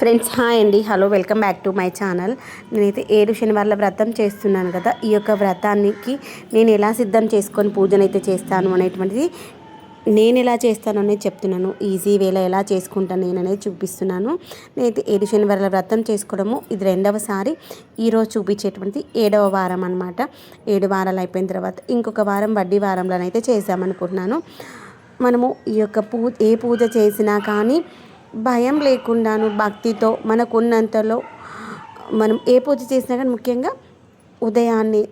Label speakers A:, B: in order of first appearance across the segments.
A: Friends hi అండి. Hello welcome back to my channel. నేనైతే ఏడు శనివారాల వ్రతం చేస్తున్నాను కదా. ఈ యొక్క వ్రతానికి నేను ఎలా సిద్ధం చేసుకొని పూజనైతే చేస్తాను అనేటువంటిది నేను ఎలా చేస్తాను అనేది చెప్తున్నాను. ఈజీ వేలో ఎలా చేసుకుంటాను నేను అనేది చూపిస్తున్నాను. నేనైతే ఏడు శనివారాల వ్రతం చేసుకోవడము ఇది రెండవసారి. ఈరోజు చూపించేటువంటి ఏడవ వారం అనమాట ఏడు వారాలు అయిపోయిన తర్వాత ఇంకొక వారం వడ్డీ వారంలోనైతే చేసామనుకుంటున్నాను మనము ఈ యొక్క పూ ఏ పూజ చేసినా కానీ భయం లేకుండాను భక్తితో మనకున్నంతలో మనం ఏ పూజ చేసినా కానీ ముఖ్యంగా ఉదయాన్నే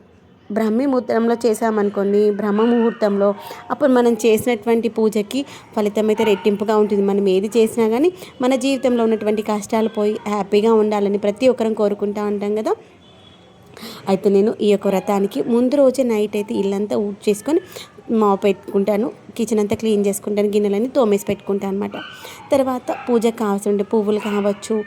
A: బ్రహ్మి ముహూర్తంలో చేసామనుకోండి బ్రహ్మ ముహూర్తంలో అప్పుడు మనం చేసినటువంటి పూజకి ఫలితం అయితే రెట్టింపుగా ఉంటుంది. మనం ఏది చేసినా కానీ మన జీవితంలో ఉన్నటువంటి కష్టాలు పోయి హ్యాపీగా ఉండాలని ప్రతి ఒక్కరం కోరుకుంటా ఉంటాం కదా. అయితే నేను ఈ యొక్క వ్రతానికి ముందు రోజే నైట్ అయితే ఇల్లంతా ఊడ్ చేసుకొని మా పెట్టుకుంటాను. కిచెన్ అంతా క్లీన్ చేసుకుంటాను. గిన్నెలన్నీ తోమేసి పెట్టుకుంటాను అనమాట తర్వాత పూజకు కావాల్సిన పువ్వులు కావచ్చు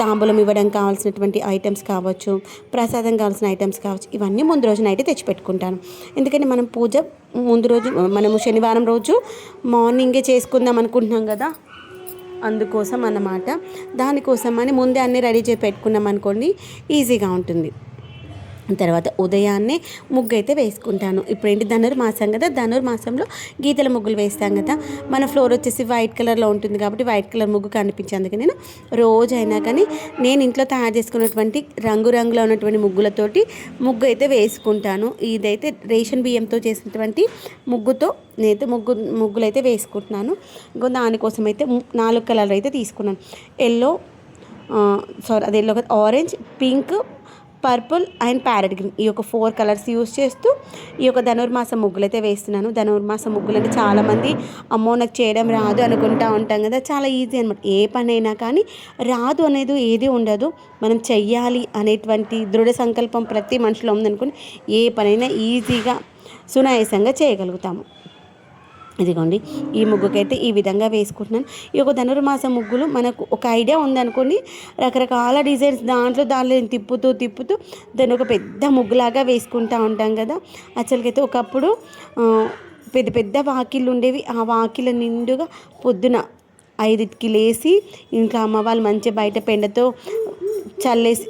A: తాంబూలం ఇవ్వడం కావాల్సినటువంటి ఐటమ్స్ కావచ్చు ప్రసాదం కావాల్సిన ఐటమ్స్ కావచ్చు ఇవన్నీ ముందు రోజు నైట్ తెచ్చి పెట్టుకుంటాను. ఎందుకంటే మనం పూజ ముందు రోజు మనము శనివారం రోజు మార్నింగే చేసుకుందాం అనుకుంటున్నాం కదా? అందుకోసం అన్నమాట. దానికోసం అని ముందే అన్నీ రెడీ చేసి పెట్టుకున్నాం అనుకోండి ఈజీగా ఉంటుంది. తర్వాత ఉదయాన్నే ముగ్గు అయితే వేసుకుంటాను. ఇప్పుడు ఏంటి ధనుర్మాసం కదా. ధనుర్మాసంలో గీతల ముగ్గులు వేస్తాం కదా. మన ఫ్లోర్ వచ్చేసి వైట్ కలర్లో ఉంటుంది కాబట్టి వైట్ కలర్ ముగ్గు కనిపించేందుకు నేను రోజైనా కానీ నేను ఇంట్లో తయారు చేసుకున్నటువంటి రంగురంగులో ఉన్నటువంటి ముగ్గులతోటి ముగ్గు అయితే వేసుకుంటాను. ఇదైతే రేషన్ బియ్యంతో చేసినటువంటి ముగ్గుతో నేనైతే ముగ్గు ముగ్గులు అయితే వేసుకుంటున్నాను. ఇంకో దానికోసం అయితే నాలుగు కలర్లు అయితే తీసుకున్నాను. ఎల్లో సారీ అది yellow orange pink purple and parrot green. ఈ యొక్క ఫోర్ కలర్స్ యూస్ చేస్తూ ఈ యొక్క ధనుర్మాస ముగ్గులు అయితే వేస్తున్నాను. ధనుర్మాస ముగ్గులు అంటే చాలామంది అమ్మో నాకు చేయడం రాదు అనుకుంటా ఉంటాం కదా. చాలా ఈజీ అనమాట ఏ పని అయినా కానీ రాదు అనేది ఏది ఉండదు. మనం చెయ్యాలి అనేటువంటి దృఢ సంకల్పం ప్రతి మనిషిలో ఉందనుకుని ఏ పనైనా ఈజీగా సునాయాసంగా చేయగలుగుతాము. ఇదిగోండి ఈ ముగ్గుకైతే ఈ విధంగా వేసుకుంటున్నాను. ఈ యొక్క ధనుర్మాస ముగ్గులు మనకు ఒక ఐడియా ఉందనుకోండి రకరకాల డిజైన్స్ దాంట్లో దాంట్లో తిప్పుతూ తిప్పుతూ దాన్ని ఒక పెద్ద ముగ్గులాగా వేసుకుంటూ ఉంటాం కదా. అసలుకైతే ఒకప్పుడు పెద్ద పెద్ద వాకిళ్ళు ఉండేవి. ఆ వాకిళ్ళ నిండుగా పొద్దున ఐదుకి లేసి ఇంకా అమ్మ వాళ్ళు మంచిగా బయట పెండతో చల్లేసి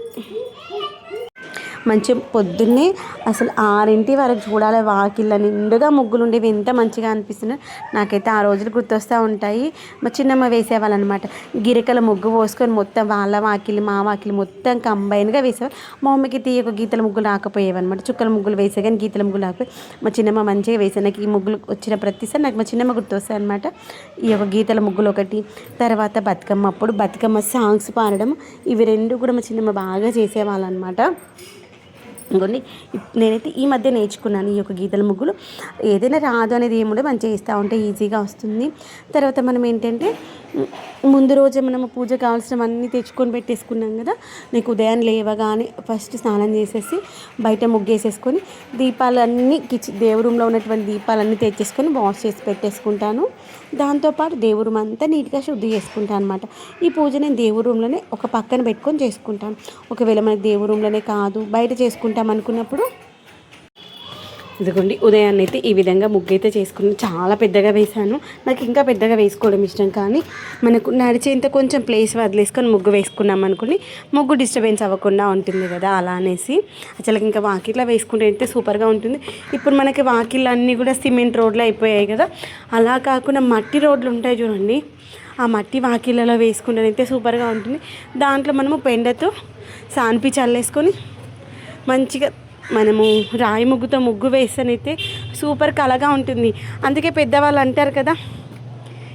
A: మంచి పొద్దున్నే అసలు ఆరింటి వరకు చూడాలి. వాకిళ్ళ నిండుగా ముగ్గులు ఉండేవి ఎంత మంచిగా అనిపిస్తుంది. నాకైతే ఆ రోజులు గుర్తొస్తూ ఉంటాయి. మా చిన్నమ్మ వేసేవాళ్ళు అనమాట గిరికల ముగ్గు పోసుకొని మొత్తం వాళ్ళ వాకిలి మా వాకిలి మొత్తం కంబైన్గా వేసేవారు మా అమ్మకి తీయక గీతల ముగ్గులు రాకపోయేవన్నమాట. చుక్కల ముగ్గులు వేసే కానీ గీతల ముగ్గులు రాకపోయి మా చిన్నమ్మ మంచిగా వేసే నాకు ఈ ముగ్గులు వచ్చిన ప్రతిసారి నాకు మా చిన్నమ్మ గుర్తొస్తాయి అనమాట ఈ యొక్క గీతల ముగ్గులు ఒకటి తర్వాత బతుకమ్మ. అప్పుడు బతుకమ్మ సాంగ్స్ పాడడం ఇవి రెండు కూడా మా చిన్నమ్మ బాగా చేసేవాళ్ళు అనమాట ఇంకోండి నేనైతే ఈ మధ్య నేర్చుకున్నాను ఈ యొక్క గీతల ముగ్గులు. ఏదైనా రాదు అనేది ఏముండే మంచిగా ఇస్తూ ఉంటే ఈజీగా వస్తుంది. తర్వాత మనం ఏంటంటే ముందు రోజే మనము పూజ కావాల్సినవన్నీ తెచ్చుకొని పెట్టేసుకున్నాం కదా నీకు ఉదయం లేవగానే ఫస్ట్ స్నానం చేసేసి బయట ముగ్గేసేసుకొని దీపాలన్నీ కిచెన్ దేవ రూమ్లో ఉన్నటువంటి దీపాలన్నీ తెచ్చేసుకొని వాష్ చేసి పెట్టేసుకుంటాను. దాంతోపాటు దేవుడు రూమ్ అంతా నీట్గా శుద్ధి చేసుకుంటాను అనమాట ఈ పూజ నేను దేవుడు రూమ్లోనే ఒక పక్కన పెట్టుకొని చేసుకుంటాను. ఒకవేళ మనకి దేవుడు రూమ్లోనే కాదు బయట చేసుకుంటాం అనుకున్నప్పుడు ఇదిగోండి ఉదయాన్నే అయితే ఈ విధంగా ముగ్గు అయితే చేసుకుని చాలా పెద్దగా వేశాను. నాకు ఇంకా పెద్దగా వేసుకోవడం ఇష్టం కానీ మనకు నడిచేంత కొంచెం ప్లేస్ వదిలేసుకొని ముగ్గు వేసుకున్నాం అనుకుని ముగ్గు డిస్టర్బెన్స్ అవ్వకుండా ఉంటుంది కదా అలా అనేసి. అసలు ఇంకా వాకిట్లో వేసుకుంటే అయితే సూపర్గా ఉంటుంది. ఇప్పుడు మనకి వాకిళ్ళు అన్నీ కూడా సిమెంట్ రోడ్లు అయిపోయాయి కదా అలా కాకుండా మట్టి రోడ్లు ఉంటాయి చూడండి. ఆ మట్టి వాకిళ్ళలో వేసుకుంటే అయితే సూపర్గా ఉంటుంది. దాంట్లో మనము పెండతో సాన్పి చల్లేసుకొని మంచిగా మనము రాయి ముగ్గుతో ముగ్గు వేస్తేనైతే సూపర్ కలగా ఉంటుంది. అందుకే పెద్దవాళ్ళు అంటారు కదా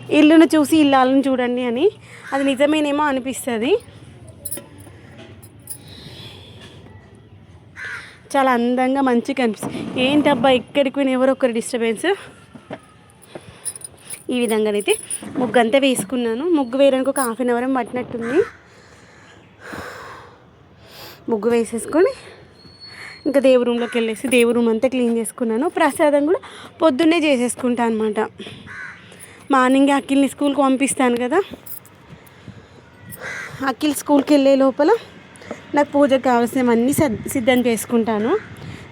A: ఇల్లును చూసి ఇల్లాలను చూడండి అని. అది నిజమేనేమో అనిపిస్తుంది. చాలా అందంగా మంచిగా అనిపిస్తుంది. ఏంటబ్బా ఎక్కడికి పోయిన ఎవరో ఒకరు డిస్టర్బెన్స్ ఈ విధంగానైతే ముగ్గు అంతా వేసుకున్నాను. ముగ్గు వేయడానికి ఒక హాఫ్ అన్ అవర్ పట్టినట్టుంది. ముగ్గు వేసేసుకొని ఇంకా దేవు రూమ్లోకి వెళ్ళేసి దేవు రూమ్ అంతా క్లీన్ చేసుకున్నాను. ప్రసాదం కూడా పొద్దున్నే చేసేసుకుంటాను అనమాట మార్నింగ్ అఖిల్ని స్కూల్కి పంపిస్తాను కదా. అఖిల్ స్కూల్కి వెళ్ళే లోపల నాకు పూజకు కావాల్సినవన్నీ సిద్ధం చేసుకుంటాను.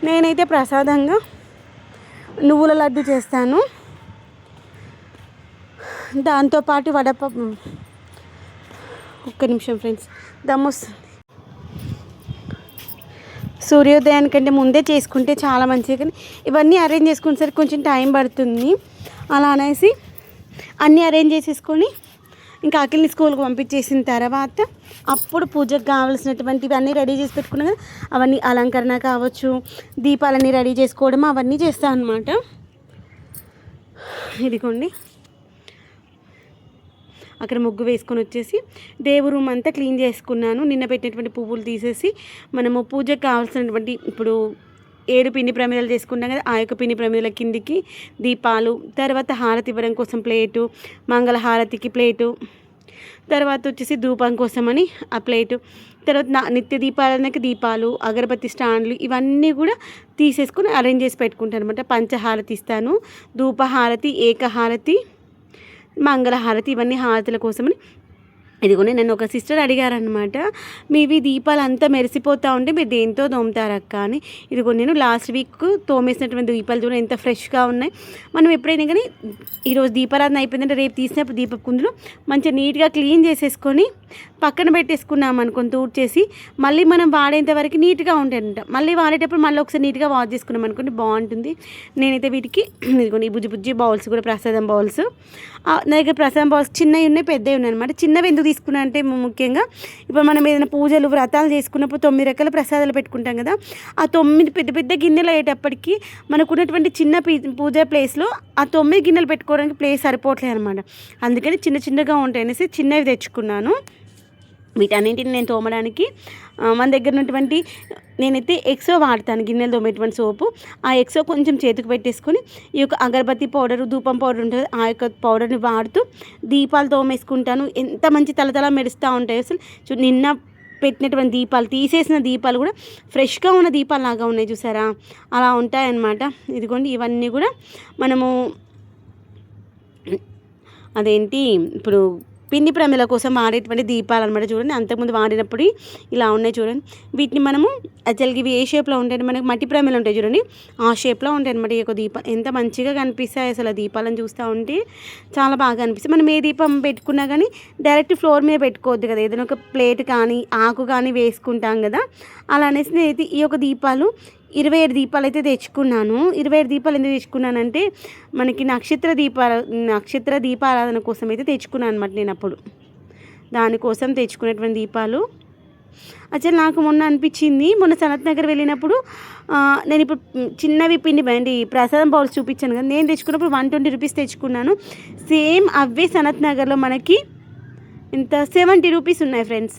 A: నేనైతే ప్రసాదంగా నువ్వుల లడ్డు చేస్తాను. దాంతోపాటు వడపప్పు. ఒక్క నిమిషం ఫ్రెండ్స్. దమ్ సూర్యోదయానికంటే ముందే చేసుకుంటే చాలా మంచిది కానీ ఇవన్నీ అరేంజ్ చేసుకునేసరికి కొంచెం టైం పడుతుంది. అలా అనేసి అన్నీ అరేంజ్ చేసేసుకొని ఇంకా అఖిల్ని స్కూల్కి పంపించేసిన తర్వాత అప్పుడు పూజకు కావాల్సినటువంటివి అన్నీ రెడీ చేసి పెట్టుకున్నాం కదా అవన్నీ అలంకరణ కావచ్చు దీపాలన్నీ రెడీ చేసుకోవడం అవన్నీ చేస్తాను అనమాట ఇదిగోండి. అక్కడ ముగ్గు వేసుకొని వచ్చేసి దేవు రూమ్ అంతా క్లీన్ చేసుకున్నాను. నిన్న పెట్టినటువంటి పువ్వులు తీసేసి మనము పూజకు కావాల్సినటువంటి ఇప్పుడు ఏడు పిండి ప్రమిదలు చేసుకున్నాం కదా ఆ యొక్క పిండి ప్రమిదల కిందికి దీపాలు తర్వాత హారతి ఇవ్వడం కోసం ప్లేటు మంగళ హారతికి ప్లేటు తర్వాత వచ్చేసి ధూపం కోసమని ఆ ప్లేటు తర్వాత నా నిత్య దీపాలకి దీపాలు అగరబత్తి స్టాండ్లు ఇవన్నీ కూడా తీసేసుకొని అరేంజ్ చేసి పెట్టుకుంటాను అనమాట పంచహారతి ఇస్తాను ధూపహారతి ఏకహారతి మంగళహారతి ఇవన్నీ హారతుల కోసమని. ఇదిగోనే నన్ను ఒక సిస్టర్ అడిగారనమాట మీవి దీపాలు అంతా మెరిసిపోతూ ఉంటే మీరు దేంతో తోముతారక్క? అని. ఇదిగో నేను లాస్ట్ వీక్ తోమేసినటువంటి దీపాలు చూడండి ఎంత ఫ్రెష్గా ఉన్నాయి. మనం ఎప్పుడైనా కానీ ఈరోజు దీపారాధన అయిపోయిందంటే రేపు తీసినప్పుడు దీప కుందులు మంచిగా నీట్గా క్లీన్ చేసేసుకొని పక్కన పెట్టేసుకున్నాం అనుకొని తూడ్చేసి మళ్ళీ మనం వాడేంత వరకు నీట్గా ఉంటాయంట మళ్ళీ వాడేటప్పుడు మళ్ళీ ఒకసారి నీట్గా వాష్ చేసుకున్నాం అనుకోండి బాగుంటుంది. నేనైతే వీటికి ఇదిగోండి ఈ బుజ్జి బుజ్జి బౌల్స్ కూడా ప్రసాదం బౌల్స్ నా దగ్గర ప్రసాదం బాక్స్ చిన్నవి ఉన్నాయి పెద్దవి ఉన్నాయి అనమాట చిన్నవి ఎందుకు తీసుకున్నా అంటే ముఖ్యంగా ఇప్పుడు మనం ఏదైనా పూజలు వ్రతాలు చేసుకున్నప్పుడు తొమ్మిది రకాల ప్రసాదాలు పెట్టుకుంటాం కదా. ఆ తొమ్మిది పెద్ద పెద్ద గిన్నెలు అయ్యేటప్పటికి మనకున్నటువంటి చిన్న పూజ ప్లేస్లో ఆ తొమ్మిది గిన్నెలు పెట్టుకోవడానికి ప్లేస్ సరిపోవట్లేదు అనమాట అందుకని చిన్న చిన్నగా ఉంటాయి అనేసి చిన్నవి తెచ్చుకున్నాను. వీటన్నింటిని నేను తోమడానికి మన దగ్గర ఉన్నటువంటి నేనైతే ఎక్సో వాడతాను గిన్నెలు తోమేటువంటి సోపు. ఆ ఎక్సో కొంచెం చేతికి పెట్టేసుకొని ఈ యొక్క అగరబత్తి పౌడర్ ధూపం పౌడర్ ఉంటుంది. ఆ యొక్క పౌడర్ని వాడుతూ దీపాలు తోమేసుకుంటాను. ఎంత మంచి తలతల మెరుస్తూ ఉంటాయి అసలు. నిన్న పెట్టినటువంటి దీపాలు తీసేసిన దీపాలు కూడా ఫ్రెష్గా ఉన్న దీపాలు లాగా ఉన్నాయి చూసారా? అలా ఉంటాయన్నమాట. ఇదిగోండి ఇవన్నీ కూడా మనము అదేంటి? ఇప్పుడు పిండి ప్రమిల కోసం వాడేటువంటి దీపాలు అనమాట చూడండి. అంతకుముందు వాడినప్పుడు ఇలా ఉన్నాయి చూడండి. వీటిని మనము అసలు ఇవి ఏ షేప్లో ఉంటాయి మనకి మట్టి ప్రమిలు ఉంటాయి చూడండి. ఆ షేప్లో ఉంటాయి అనమాట ఈ యొక్క దీపం. ఎంత మంచిగా కనిపిస్తాయి అసలు ఆ దీపాలను చూస్తూ ఉంటే. చాలా బాగా అనిపిస్తుంది మనం ఏ దీపం పెట్టుకున్నా కానీ డైరెక్ట్ ఫ్లోర్ మీద పెట్టుకోవద్దు కదా. ఏదైనా ఒక ప్లేట్ కానీ ఆకు కానీ వేసుకుంటాం కదా. అలా అనేసి ఈ యొక్క దీపాలు ఇరవై ఏడు దీపాలు అయితే తెచ్చుకున్నాను. ఇరవై ఏడు దీపాలు ఎందుకు తెచ్చుకున్నానంటే మనకి నక్షత్ర దీపాల నక్షత్ర దీపారాధన కోసం అయితే తెచ్చుకున్నాను అనమాట నేను అప్పుడు. దానికోసం తెచ్చుకునేటువంటి దీపాలు. అసలు నాకు మొన్న అనిపించింది మొన్న సనత్ నగర్ వెళ్ళినప్పుడు నేను ఇప్పుడు చిన్నవి పిండి బండి ప్రసాదం బౌల్స్ చూపించాను కదా నేను తెచ్చుకున్నప్పుడు వన్ ట్వంటీ రూపీస్ తెచ్చుకున్నాను. సేమ్ అవే సనత్ నగర్లో మనకి ఇంత సెవెంటీ రూపీస్ ఉన్నాయి ఫ్రెండ్స్.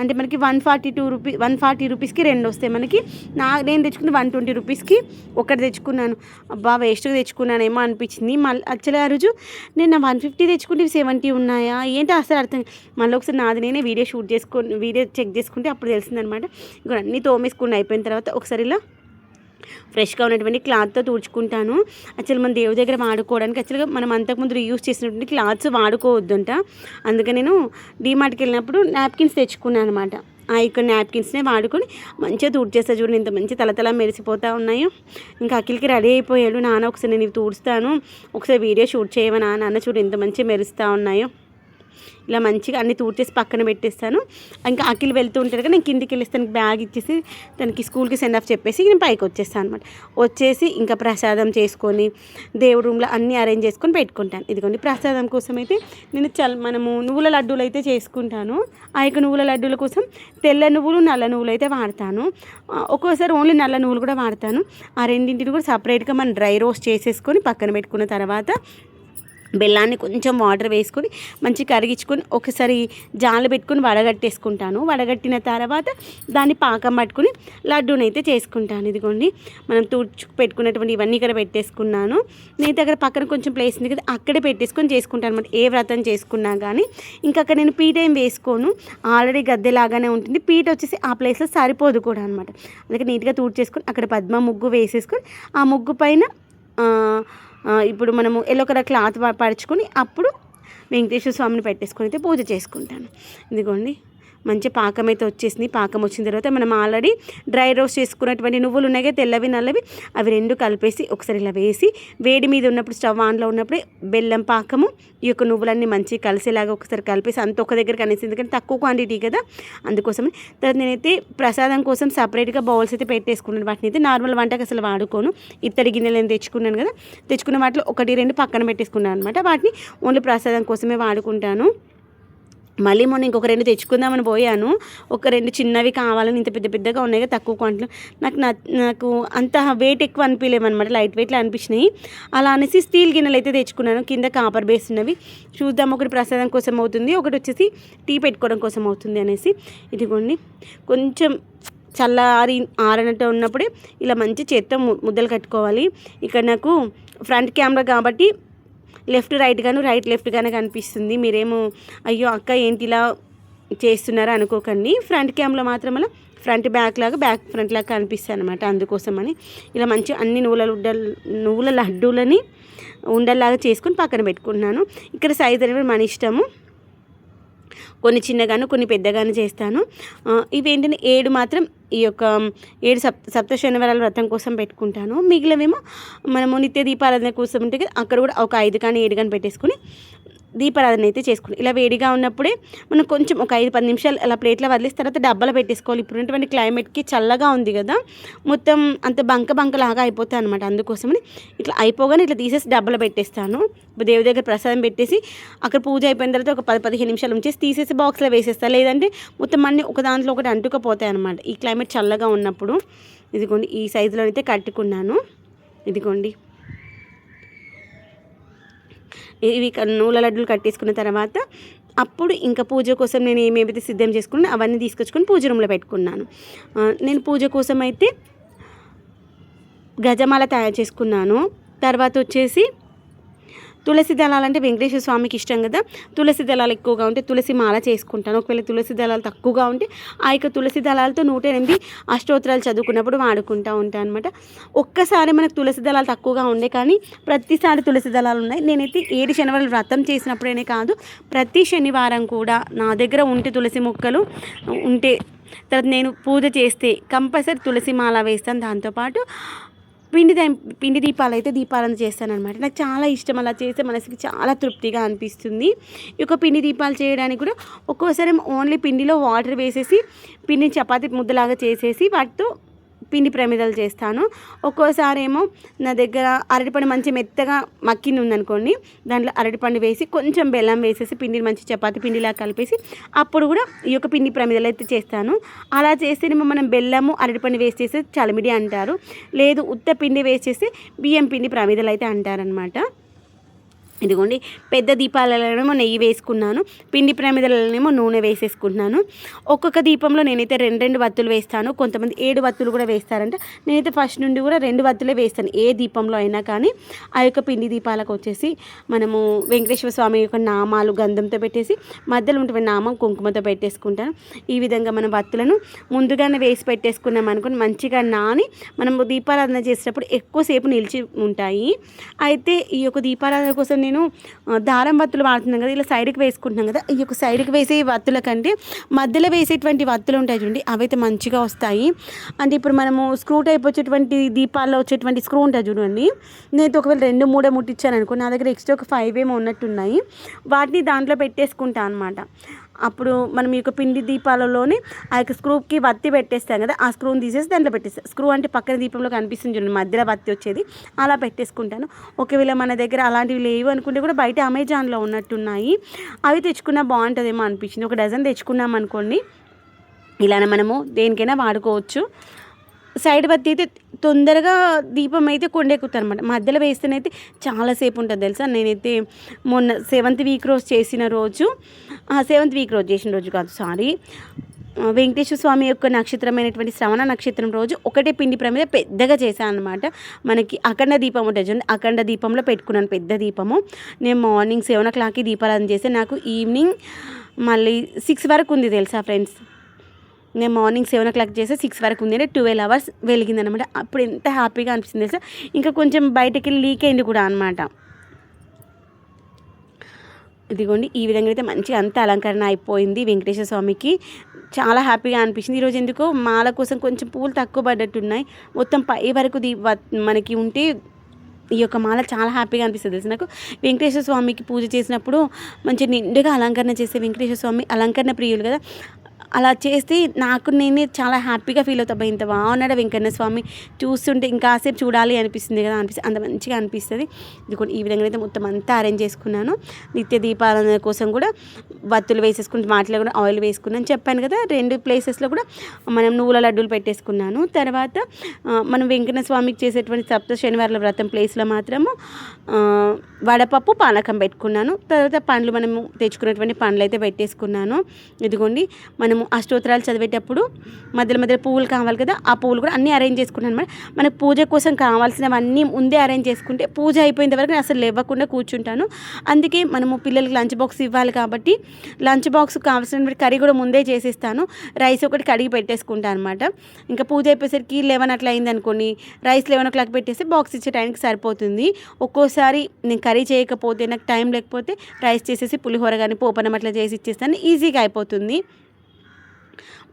A: అంటే మనకి one forty two rupee one forty రూపీస్కి రెండు వస్తాయి మనకి. నా నేను తెచ్చుకుంది వన్ ట్వంటీ రూపీస్కి ఒకటి తెచ్చుకున్నాను. అబ్బా వేస్ట్గా తెచ్చుకున్నానేమో అనిపించింది. మళ్ళీ యాక్చువల్లీ ఆ రోజు నేను వన్ ఫిఫ్టీ తెచ్చుకుంటే సెవెంటీ ఉన్నాయా? ఏంటి అసలు అర్థం? మళ్ళీ ఒకసారి నాది నేనే వీడియో షూట్ చేసుకొని వీడియో చెక్ చేసుకుంటే అప్పుడు తెలిసిందనమాట. ఇంకా అన్నీ తోమేసుకుని అయిపోయిన తర్వాత ఒకసారి ఇలా ఫ్రెష్గా ఉన్నటువంటి క్లాత్తో తుడుచుకుంటాను. యాక్చువల్ మన దేవుడి దగ్గర వాడుకోవడానికి యాక్చువల్గా మనం అంతకుముందు రీయూస్ చేసినటువంటి క్లాత్స్ వాడుకోవద్దంట. అందుకే నేను డీమార్ట్కి వెళ్ళినప్పుడు నాప్కిన్స్ తెచ్చుకున్నాను అనమాట ఆ యొక్క నాప్కిన్స్నే వాడుకొని మంచిగా తుడిచేస్తా చూడండి. ఇంత మంచి తలతల మెరిసిపోతూ ఉన్నాయో. ఇంకా అఖిల్కి రెడీ అయిపోయాడు. నాన్న ఒకసారి నేను ఇవి తుడుస్తాను. ఒకసారి వీడియో షూట్ చేయవా నాన్న? చూడు ఇంత మంచిగా మెరుస్తూ ఉన్నాయో. ఇలా మంచిగా అన్ని తూర్చేసి పక్కన పెట్టేస్తాను. ఇంకా అఖిల్ వెళ్తూ ఉంటాడు కదా నేను కిందికి వెళ్ళేసి తనకి బ్యాగ్ ఇచ్చేసి తనకి స్కూల్కి సెండ్ ఆఫ్ చెప్పేసి నేను పైకి వచ్చేస్తాను అనమాట వచ్చేసి ఇంకా ప్రసాదం చేసుకొని దేవుడు రూమ్లో అన్నీ అరేంజ్ చేసుకొని పెట్టుకుంటాను. ఇదిగోండి ప్రసాదం కోసం అయితే నేను చల్ మనము నువ్వుల లడ్డూలు అయితే చేసుకుంటాను. ఆ యొక్క నువ్వుల లడ్డూల కోసం తెల్ల నువ్వులు నల్ల నువ్వులు అయితే వాడతాను. ఒక్కోసారి ఓన్లీ నల్ల నువ్వులు కూడా వాడతాను. ఆ రెండింటిని కూడా సపరేట్గా మనం డ్రై రోస్ట్ చేసేసుకొని పక్కన పెట్టుకున్న తర్వాత బెల్లాన్ని కొంచెం వాటర్ వేసుకొని మంచి కరిగించుకొని ఒకసారి జాలు పెట్టుకొని వడగట్టేసుకుంటాను. వడగట్టిన తర్వాత దాన్ని పాకం పట్టుకుని లడ్డూని అయితే చేసుకుంటాను. ఇదిగోండి మనం తుడుచు పెట్టుకున్నటువంటి ఇవన్నీ ఇక్కడ పెట్టేసుకున్నాను. నేను దగ్గర పక్కన కొంచెం ప్లేస్ ఉంది కదా అక్కడే పెట్టేసుకొని చేసుకుంటాను అనమాట ఏ వ్రతం చేసుకున్నా కానీ ఇంకా అక్కడ నేను పీట ఏం వేసుకోను. ఆల్రెడీ గద్దెలాగానే ఉంటుంది. పీట వచ్చేసి ఆ ప్లేస్లో సరిపోదు కూడా అనమాట అందుకే నీట్గా తుడిచేసుకొని అక్కడ పద్మ ముగ్గు వేసేసుకొని ఆ ముగ్గు పైన ఇప్పుడు మనము ఎల్లో కలర్ క్లాత్ పరుచుకొని అప్పుడు వెంకటేశ్వర స్వామిని పెట్టేసుకొని అయితే పూజ చేసుకుంటాను. ఇదిగోండి. మంచి పాకం అయితే వచ్చేసింది. పాకం వచ్చిన తర్వాత మనం ఆల్రెడీ డ్రై రోస్ట్ చేసుకున్నటువంటి నువ్వులు ఉన్నాయి తెల్లవి నల్లవి అవి రెండు కలిపేసి ఒకసారి ఇలా వేసి వేడి మీద ఉన్నప్పుడు స్టవ్ ఆన్లో ఉన్నప్పుడే బెల్లం పాకము ఈ యొక్క నువ్వులన్నీ మంచి కలిసేలాగా ఒకసారి కలిపేసి అంత ఒక దగ్గర కనేసి ఎందుకంటే తక్కువ క్వాంటిటీ కదా. అందుకోసం తర్వాత నేనైతే ప్రసాదం కోసం సపరేట్గా బౌల్స్ అయితే పెట్టేసుకున్నాను. వాటిని అయితే నార్మల్ వంటకి అసలు వాడుకోను. ఇత్తడి గిన్నెలు నేను తెచ్చుకున్నాను కదా. తెచ్చుకున్న వాటిలో ఒకటి రెండు పక్కన పెట్టేసుకున్నాను అనమాట. వాటిని ఓన్లీ ప్రసాదం కోసమే వాడుకుంటాను. మళ్ళీ మొన్న ఇంకొక రెండు తెచ్చుకుందామని పోయాను. ఒక రెండు చిన్నవి కావాలని ఇంత పెద్ద పెద్దగా ఉన్నాయి కదా తక్కువ క్వాంటిటీ నాకు నాకు అంత వెయిట్ ఎక్కువ అనిపించలేమన్నమాట లైట్ వెయిట్లో అనిపించినాయి. అలా అనేసి స్టీల్ గిన్నెలు అయితే తెచ్చుకున్నాను కింద కాపర్ బేస్ ఉన్నవి. చూద్దాం ఒకటి ప్రసాదం కోసం అవుతుంది ఒకటి వచ్చేసి టీ పెట్టుకోవడం కోసం అవుతుంది అనేసి. ఇదిగోండి కొంచెం చల్లారి ఆరనట్టు ఉన్నప్పుడే ఇలా మంచి చేత్తో ముద్దలు కట్టుకోవాలి. ఇక్కడ నాకు ఫ్రంట్ కెమెరా కాబట్టి లెఫ్ట్ రైట్ గాను రైట్ లెఫ్ట్ గానే కనిపిస్తుంది. మీరేమో అయ్యో అక్క ఏంటి ఇలా చేస్తున్నారా? అనుకోకండి. ఫ్రంట్ క్యామ్లో మాత్రం అలా ఫ్రంట్ బ్యాక్ లాగా బ్యాక్ ఫ్రంట్ లాగా కనిపిస్తాయి అనమాట అందుకోసమని. ఇలా మంచి అన్ని నువ్వుల ఉడ్డల్ నువ్వుల లడ్డూలని ఉండల్లాగా చేసుకొని పక్కన పెట్టుకుంటున్నాను. ఇక్కడ సైజ్ అనేది మన ఇష్టము. కొన్ని చిన్నగాను కొన్ని పెద్దగాను చేస్తాను. ఆ, ఇవి ఏంటంటే ఏడు మాత్రం ఈ యొక్క ఏడు సప్ సప్త శనివారాల వ్రతం కోసం పెట్టుకుంటాను. మిగిలినవేమో మనము నిత్య దీపారాధన కోసం ఉంటే అక్కడ కూడా ఒక ఐదు కానీ ఏడు కానీ పెట్టేసుకుని దీపారాధన అయితే చేసుకుని ఇలా వేడిగా ఉన్నప్పుడే మనం కొంచెం ఒక ఐదు పది నిమిషాలు అలా ప్లేట్లో వదిలేసిన తర్వాత డబ్బాలో పెట్టేసుకోవాలి. ఇప్పుడు ఉన్నటువంటి క్లైమేట్కి చల్లగా ఉంది కదా మొత్తం అంత బంక బంక లాగా అయిపోతాయి అనమాట అందుకోసమని. ఇట్లా అయిపోగానే ఇట్లా తీసేసి డబ్బాలో పెట్టేస్తాను. ఇప్పుడు దేవుడి దగ్గర ప్రసాదం పెట్టేసి అక్కడ పూజ అయిపోయిన తర్వాత ఒక పది పదిహేను నిమిషాలు ఉంచేసి తీసేసి బాక్స్లో వేసేస్తా. లేదంటే మొత్తం అన్నీ ఒక దాంట్లో ఒకటి అంటుకపోతాయి అనమాట ఈ క్లైమేట్ చల్లగా ఉన్నప్పుడు. ఇదిగోండి ఈ సైజులో అయితే కట్టుకున్నాను. ఇదిగోండి. ఇవి నూల లడ్డూలు కట్టేసుకున్న తర్వాత అప్పుడు ఇంకా పూజ కోసం నేను ఏమేమైతే సిద్ధం చేసుకున్నా అవన్నీ తీసుకొచ్చుకొని పూజ రూమ్లో పెట్టుకున్నాను. నేను పూజ కోసం అయితే గజమాల తయారు చేసుకున్నాను. తర్వాత వచ్చేసి తులసి దళాలు అంటే వెంకటేశ్వర స్వామికి ఇష్టం కదా. తులసి దళాలు ఎక్కువగా ఉంటే తులసి మాల చేసుకుంటాను. ఒకవేళ తులసి దళాలు తక్కువగా ఉంటే ఆ యొక్క తులసి దళాలతో నూట ఎనిమిది అష్టోత్తరాలు చదువుకున్నప్పుడు వాడుకుంటూ ఉంటాను అనమాట ఒక్కసారి మనకు తులసి దళాలు తక్కువగా ఉండే కానీ ప్రతిసారి తులసి దళాలు ఉన్నాయి. నేనైతే ఏడు శనివారం వ్రతం చేసినప్పుడేనే కాదు ప్రతి శనివారం కూడా నా దగ్గర ఉంటే తులసి మొక్కలు ఉంటే తర్వాత నేను పూజ చేస్తే కంపల్సరీ తులసి మాల వేస్తాను. దాంతోపాటు పిండి పిండి దీపాలు అయితే దీపాలను చేస్తానమాట నాకు చాలా ఇష్టం అలా చేస్తే మనసుకి చాలా తృప్తిగా అనిపిస్తుంది. ఈ యొక్క పిండి దీపాలు చేయడానికి కూడా ఒక్కోసారి ఓన్లీ పిండిలో వాటర్ వేసేసి పిండిని చపాతీ ముద్దలాగా చేసేసి వాటితో పిండి ప్రమిదలు చేస్తాను. ఒక్కోసారి ఏమో నా దగ్గర అరటిపండు మంచి మెత్తగా మక్కింది ఉందనుకోండి దాంట్లో అరటిపండు వేసి కొంచెం బెల్లం వేసేసి పిండిని మంచి చపాతి పిండిలా కలిపేసి అప్పుడు కూడా ఈ యొక్క పిండి ప్రమిదలు అయితే చేస్తాను. అలా చేస్తేనేమో మనం బెల్లము అరటిపండు వేసి చేస్తే చలిమిడి అంటారు. లేదు ఉత్త పిండి వేసేసి బియ్యం పిండి ప్రమిదలు అయితే అంటారనమాట ఇదిగోండి పెద్ద దీపాలలోనేమో నెయ్యి వేసుకున్నాను పిండి ప్రమిదలలోనేమో నూనె వేసేసుకుంటున్నాను. ఒక్కొక్క దీపంలో నేనైతే రెండు రెండు వత్తులు వేస్తాను. కొంతమంది ఏడు వత్తులు కూడా వేస్తారంట. నేనైతే ఫస్ట్ నుండి కూడా రెండు వత్తులే వేస్తాను ఏ దీపంలో అయినా కానీ. ఆ యొక్క పిండి దీపాలకు వచ్చేసి మనము వెంకటేశ్వర స్వామి యొక్క నామాలు గంధంతో పెట్టేసి మధ్యలో ఉంటున్న నామం కుంకుమతో పెట్టేసుకుంటాను. ఈ విధంగా మనం వత్తులను ముందుగానే వేసి పెట్టేసుకున్నాం అనుకుని మంచిగా నాని మనం దీపారాధన చేసేటప్పుడు ఎక్కువసేపు నిలిచి ఉంటాయి. అయితే ఈ యొక్క దీపారాధన కోసం నేను దారం వత్తులు వాడుతున్నాను కదా ఇలా సైడ్కి వేసుకుంటున్నాను కదా ఈ యొక్క సైడ్కి వేసే వత్తుల కంటే మధ్యలో వేసేటువంటి వత్తులు ఉంటాయి చూడండి అవైతే మంచిగా వస్తాయి. అంటే ఇప్పుడు మనము స్క్రూ టైప్ వచ్చేటువంటి దీపాల్లో వచ్చేటువంటి స్క్రూ ఉంటుంది చూడండి నేను ఒకవేళ రెండు మూడే ముట్టించాను అనుకో నా దగ్గర ఎక్స్ట్రా ఒక ఫైవ్ ఏమో ఉన్నట్టున్నాయి. వాటిని దాంట్లో పెట్టేసుకుంటాను అనమాట అప్పుడు మనం ఈ యొక్క పిండి దీపాలలోనే ఆ యొక్క స్క్రూకి వత్తి పెట్టేస్తాం కదా ఆ స్క్రూని తీసేసి దాంట్లో పెట్టేస్తాం. స్క్రూ అంటే పక్కన దీపంలో కనిపిస్తుంది చూడండి మధ్యలో వత్తి వచ్చేది. అలా పెట్టేసుకుంటాను. ఒకవేళ మన దగ్గర అలాంటివి లేవు అనుకుంటే కూడా బయట అమెజాన్లో ఉన్నట్టున్నాయి. అవి తెచ్చుకున్నా బాగుంటుందేమో అనిపించింది. ఒక డజన్ తెచ్చుకున్నాం అనుకోండి ఇలానే మనము దేనికైనా వాడుకోవచ్చు. సైడ్ బత్తి అయితే తొందరగా దీపం అయితే కొండెక్కుతుంది అనమాట మధ్యలో వేస్తేనైతే చాలాసేపు ఉంటుంది తెలుసా? నేనైతే మొన్న సెవెంత్ వీక్ రోజు చేసిన రోజు సెవెంత్ వీక్ రోజు చేసిన రోజు కాదు సారీ. వెంకటేశ్వర స్వామి యొక్క నక్షత్రమైనటువంటి శ్రవణ నక్షత్రం రోజు ఒకటే పిండి ప్రమిద పెద్దగా చేశాను అనమాట మనకి అఖండ దీపం ఉంటుంది చూడండి అఖండ దీపంలో పెట్టుకున్నాను పెద్ద దీపము. నేను మార్నింగ్ సెవెన్ ఓ క్లాక్కి దీపారాధన చేస్తే నాకు ఈవినింగ్ మళ్ళీ సిక్స్ వరకు ఉంది తెలుసా ఫ్రెండ్స్? నేను మార్నింగ్ సెవెన్ ఓ క్లాక్ చేస్తే సిక్స్ వరకు ఉంది అంటే ట్వెల్వ్ అవర్స్ వెలిగిందనమాట అప్పుడు ఎంత హ్యాపీగా అనిపిస్తుంది తెలుసా? ఇంకా కొంచెం బయటకి లీక్ అయింది కూడా అనమాట ఇదిగోండి ఈ విధంగా అయితే మంచిగా అంత అలంకరణ అయిపోయింది వెంకటేశ్వర స్వామికి. చాలా హ్యాపీగా అనిపించింది. ఈరోజు ఎందుకో మాల కోసం కొంచెం పూలు తక్కువ పడ్డట్టున్నాయి. మొత్తం పై వరకు దీ మనకి ఉంటే ఈ యొక్క మాల చాలా హ్యాపీగా అనిపిస్తుంది తెలుసు నాకు? వెంకటేశ్వర స్వామికి పూజ చేసినప్పుడు మంచి నిండుగా అలంకరణ చేసే వెంకటేశ్వర స్వామి అలంకరణ ప్రియులు కదా. అలా చేస్తే నాకు నేనే చాలా హ్యాపీగా ఫీల్ అవుతాను ఇంత బాగున్నాడు వెంకన్న స్వామి చూస్తుంటే ఇంకాసేపు చూడాలి అనిపిస్తుంది కదా అనిపిస్తుంది అంత మంచిగా అనిపిస్తుంది. ఇది కూడా ఈ విధంగా అయితే మొత్తం అంతా అరేంజ్ చేసుకున్నాను. నిత్య దీపారాధన కోసం కూడా వత్తులు వేసేసుకుని వాటిలో కూడా ఆయిల్ వేసుకున్నాను. చెప్పాను కదా రెండు ప్లేసెస్లో కూడా మనం నువ్వుల లడ్డూలు పెట్టేసుకున్నాను. తర్వాత మనం వెంకన్న స్వామికి చేసేటువంటి సప్త శనివారాల వ్రతం ప్లేస్లో మాత్రము వడపప్పు పానకం పెట్టుకున్నాను. తర్వాత పండ్లు మనము తెచ్చుకున్నటువంటి పండ్లు అయితే పెట్టేసుకున్నాను. ఇదిగోండి మనము అష్టోత్తరాలు చదివేటప్పుడు మధ్యలో మధ్యలో పువ్వులు కావాలి కదా ఆ పువ్వులు కూడా అన్నీ అరేంజ్ చేసుకున్నాను అనమాట మనకు పూజ కోసం కావాల్సినవన్నీ ముందే అరేంజ్ చేసుకుంటే పూజ అయిపోయిన వరకు నేను అసలు లేవకుండా కూర్చుంటాను. అందుకే మనము పిల్లలకి లంచ్ బాక్స్ ఇవ్వాలి కాబట్టి లంచ్ బాక్స్ కావాల్సిన కర్రీ కూడా ముందే చేసేస్తాను. రైస్ ఒకటి కడిగి పెట్టేసుకుంటాను అనమాట ఇంకా పూజ అయిపోయేసరికి లెవెన్ అట్లా అయింది అనుకోండి రైస్ లెవెన్ ఓ క్లాక్ పెట్టేస్తే బాక్స్ ఇచ్చే టైంకి సరిపోతుంది. ఒక్కోసారి నేను కర్రీ చేయకపోతే నాకు టైం లేకపోతే రైస్ చేసేసి పులిహోర కానీ పోపనం అట్లా చేసి ఇచ్చేస్తాను. ఈజీగా అయిపోతుంది.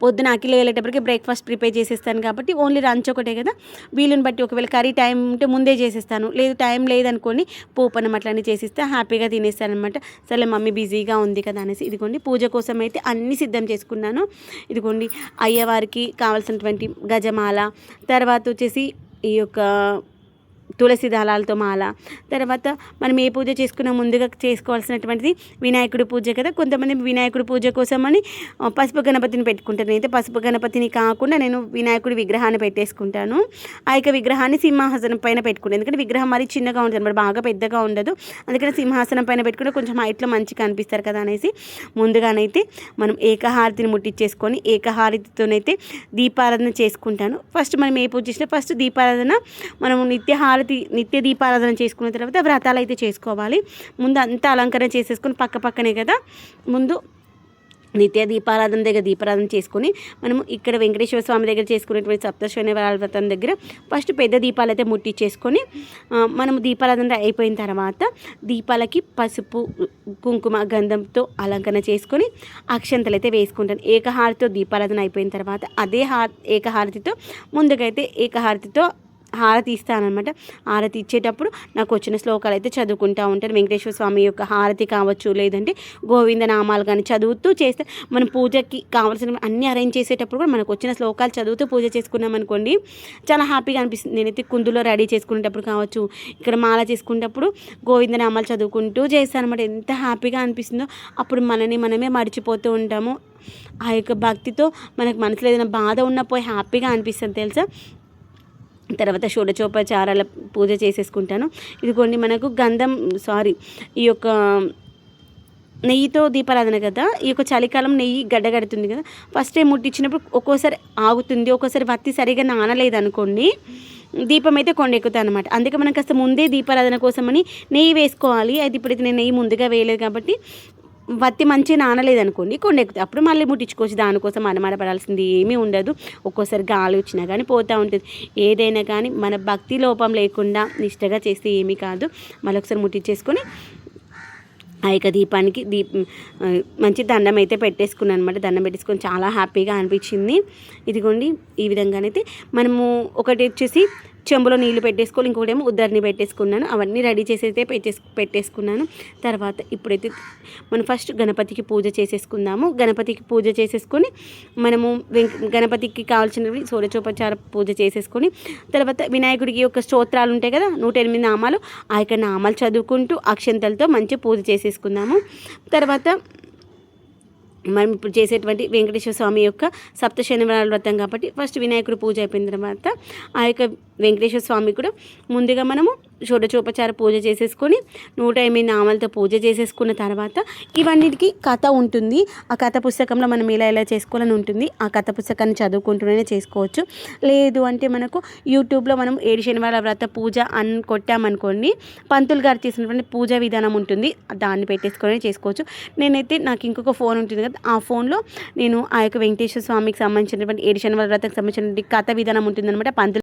A: పొద్దున అఖిల వెళ్ళేటప్పటికి బ్రేక్ఫాస్ట్ ప్రిపేర్ చేసేస్తాను కాబట్టి ఓన్లీ లంచ్ ఒకటే కదా. వీలుని బట్టి ఒకవేళ కర్రీ టైం ఉంటే ముందే చేసేస్తాను. లేదు టైం లేదనుకోండి పోపనం అట్లనే చేసిస్తే హ్యాపీగా తినేస్తాను అనమాట సరే మమ్మీ బిజీగా ఉంది కదా అనేసి. ఇదిగోండి పూజ కోసం అయితే అన్నీ సిద్ధం చేసుకున్నాను. ఇదిగోండి అయ్యవారికి కావాల్సినటువంటి గజమాల తర్వాత వచ్చేసి ఈ యొక్క తులసి దళాలతో మాల. తర్వాత మనం ఏ పూజ చేసుకున్నా ముందుగా చేసుకోవాల్సినటువంటిది వినాయకుడి పూజ కదా. కొంతమంది వినాయకుడి పూజ కోసం అని పసుపు గణపతిని పెట్టుకుంటారు. నేనైతే పసుపు గణపతిని కాకుండా నేను వినాయకుడి విగ్రహాన్ని పెట్టేసుకుంటాను. ఆ యొక్క విగ్రహాన్ని సింహాసనం పైన పెట్టుకుంటాను. ఎందుకంటే విగ్రహం మరి చిన్నగా ఉంటుంది అనమాట బాగా పెద్దగా ఉండదు. అందుకని సింహాసనం పైన పెట్టుకుంటే కొంచెం హైట్లో మంచిగా అనిపిస్తారు కదా అనేసి ముందుగానైతే మనం ఏకహారతిని ముట్టించేసుకొని ఏకహారతితోనైతే దీపారాధన చేసుకుంటాను. ఫస్ట్ మనం ఏ పూజ చేసినా ఫస్ట్ దీపారాధన మనం నిత్య హారతి నిత్య దీపారాధన చేసుకున్న తర్వాత వ్రతాలు అయితే చేసుకోవాలి. ముందు అంతా అలంకరణ చేసేసుకొని పక్క పక్కనే కదా. ముందు నిత్య దీపారాధన దగ్గర దీపారాధన చేసుకొని మనము ఇక్కడ వెంకటేశ్వర స్వామి దగ్గర చేసుకునేటువంటి సప్త వ్రతం దగ్గర ఫస్ట్ పెద్ద దీపాలు అయితే ముట్టించేసుకొని మనము దీపారాధన అయిపోయిన తర్వాత దీపాలకి పసుపు కుంకుమ గంధంతో అలంకరణ చేసుకొని అక్షంతలు అయితే వేసుకుంటాను ఏకహారతితో దీపారాధన అయిపోయిన తర్వాత అదే హా ఏకహారతితో ముందుకైతే ఏకహారతితో హారతి ఇస్తానమాట హారతి ఇచ్చేటప్పుడు నాకు వచ్చిన శ్లోకాలు అయితే చదువుకుంటూ ఉంటాను వెంకటేశ్వర స్వామి యొక్క హారతి కావచ్చు లేదంటే గోవింద నామాలు కానీ చదువుతూ చేస్తే మనం పూజకి కావాల్సిన అన్ని అరేంజ్ చేసేటప్పుడు కూడా మనకు వచ్చిన శ్లోకాలు చదువుతూ పూజ చేసుకున్నాం అనుకోండి చాలా హ్యాపీగా అనిపిస్తుంది. నేనైతే కుందులో రెడీ చేసుకునేటప్పుడు కావచ్చు ఇక్కడ మాల చేసుకునేటప్పుడు గోవింద నామాలు చదువుకుంటూ చేస్తాను అనమాట ఎంత హ్యాపీగా అనిపిస్తుందో. అప్పుడు మనని మనమే మర్చిపోతూ ఉంటాము. ఆ యొక్క భక్తితో మనకు మనసులో ఏదైనా బాధ ఉన్నప్పుడు హ్యాపీగా అనిపిస్తుంది తెలుసా? తర్వాత షోడచోపచారాల పూజ చేసేసుకుంటాను. ఇదిగోండి మనకు గంధం సారీ ఈ యొక్క నెయ్యితో దీపారాధన కదా? ఈ యొక్క చలికాలం నెయ్యి గడ్డగడుతుంది కదా? ఫస్ట్ టైం ముట్టించినప్పుడు ఒక్కోసారి ఆగుతుంది ఒక్కోసారి వత్తి సరిగా నానలేదు అనుకోండి దీపం అయితే కొండెక్కుతాయి అనమాట అందుకే మనం కాస్త ముందే దీపారాధన కోసమని నెయ్యి వేసుకోవాలి. అది ఇప్పుడైతే నేను నెయ్యి ముందుగా వేయలేదు కాబట్టి వత్తి మంచిగా నానలేదు అనుకోండి కొండెక్కుతాయి అప్పుడు మళ్ళీ ముట్టించుకోవచ్చు. దానికోసం అనమాట పడాల్సింది ఏమీ ఉండదు. ఒక్కోసారి గాలి వచ్చినా కానీ పోతూ ఉంటుంది. ఏదైనా కానీ మన భక్తి లోపం లేకుండా నిష్టగా చేస్తే ఏమీ కాదు. మళ్ళీ ఒకసారి ముట్టించేసుకొని ఆ యొక్క దీపానికి దీప్ మంచి దండం అయితే పెట్టేసుకున్నాను అనమాట దండం పెట్టేసుకొని చాలా హ్యాపీగా అనిపించింది. ఇదిగోండి ఈ విధంగానైతే మనము ఒకటి వచ్చేసి చెంబులో నీళ్ళు పెట్టేసుకోవాలి ఇంకోటేమో ఉద్దరిని పెట్టేసుకున్నాను. అవన్నీ రెడీ చేసి అయితే పెట్టేసు పెట్టేసుకున్నాను. తర్వాత ఇప్పుడైతే మనం ఫస్ట్ గణపతికి పూజ చేసేసుకుందాము. గణపతికి పూజ చేసేసుకొని మనము వెంక గణపతికి కావాల్సినవి సూర్యచోపచార పూజ చేసేసుకొని తర్వాత వినాయకుడికి యొక్క స్తోత్రాలు ఉంటాయి కదా నూట ఎనిమిది నామాలు. ఆ యొక్క నామాలు చదువుకుంటూ అక్షంతలతో మంచి పూజ చేసేసుకుందాము. తర్వాత మనం ఇప్పుడు చేసేటువంటి వెంకటేశ్వర స్వామి యొక్క సప్త శనివారాల వ్రతం కాబట్టి ఫస్ట్ వినాయకుడు పూజ అయిపోయిన తర్వాత ఆ యొక్క వెంకటేశ్వర స్వామి కూడా ముందుగా మనము షోడచోపచార పూజ చేసేసుకొని నూట ఎనిమిది నామాలతో పూజ చేసేసుకున్న తర్వాత ఇవన్నిటికి కథ ఉంటుంది. ఆ కథ పుస్తకంలో మనం ఇలా ఎలా చేసుకోవాలని ఉంటుంది. ఆ కథ పుస్తకాన్ని చదువుకుంటూనే చేసుకోవచ్చు. లేదు అంటే మనకు యూట్యూబ్లో మనం ఏడు శనివారాల వ్రత పూజ అన్ కొట్టామనుకోండి పంతులు గారు చేసినటువంటి పూజా విధానం ఉంటుంది. దాన్ని పెట్టేసుకొని చేసుకోవచ్చు. నేనైతే నాకు ఇంకొక ఫోన్ ఉంటుంది కదా ఆ ఫోన్లో నేను ఆ యొక్క వెంకటేశ్వర స్వామికి సంబంధించినటువంటి ఏడు శనివారాల వ్రతకు సంబంధించినటువంటి కథ విధానం ఉంటుందన్నమాట. పంతులు